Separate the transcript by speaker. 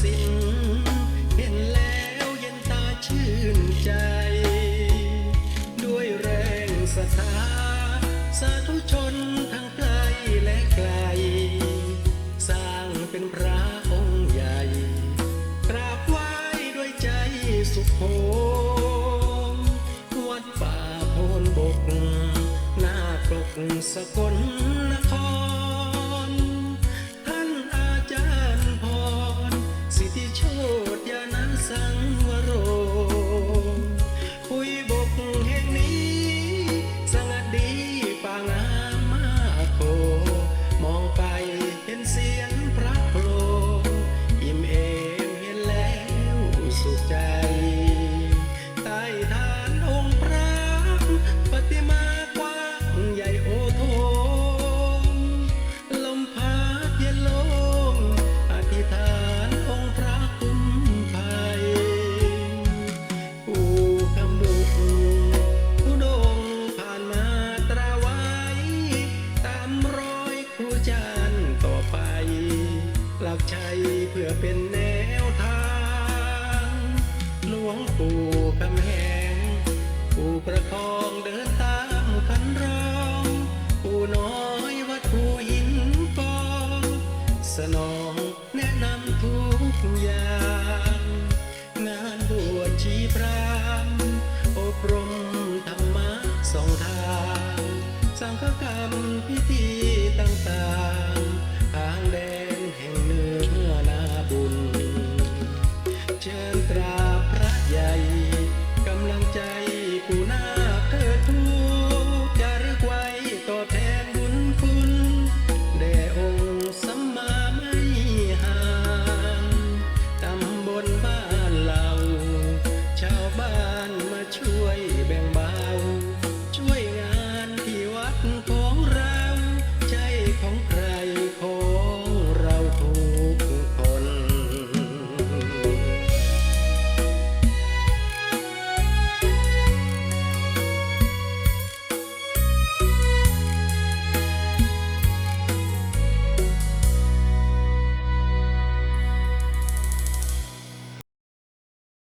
Speaker 1: สินเห็นแล้วเย็นตาชื่นใจ ด้วยแรงศรัทธาสาธุชนทั้งไกลและไกล สร้างเป็นพระองค์ใหญ่ กราบไหว้ด้วยใจสุขโขมวัดป่าโพนบก หน้าปลกสกลนคร จารย์ต่อไป หลักใจเพื่อเป็นแนวทาง หลวงปู่กำแหงปู่ประคองเดินตามคันรองปู่น้อยวัดผู้หินกองสนอง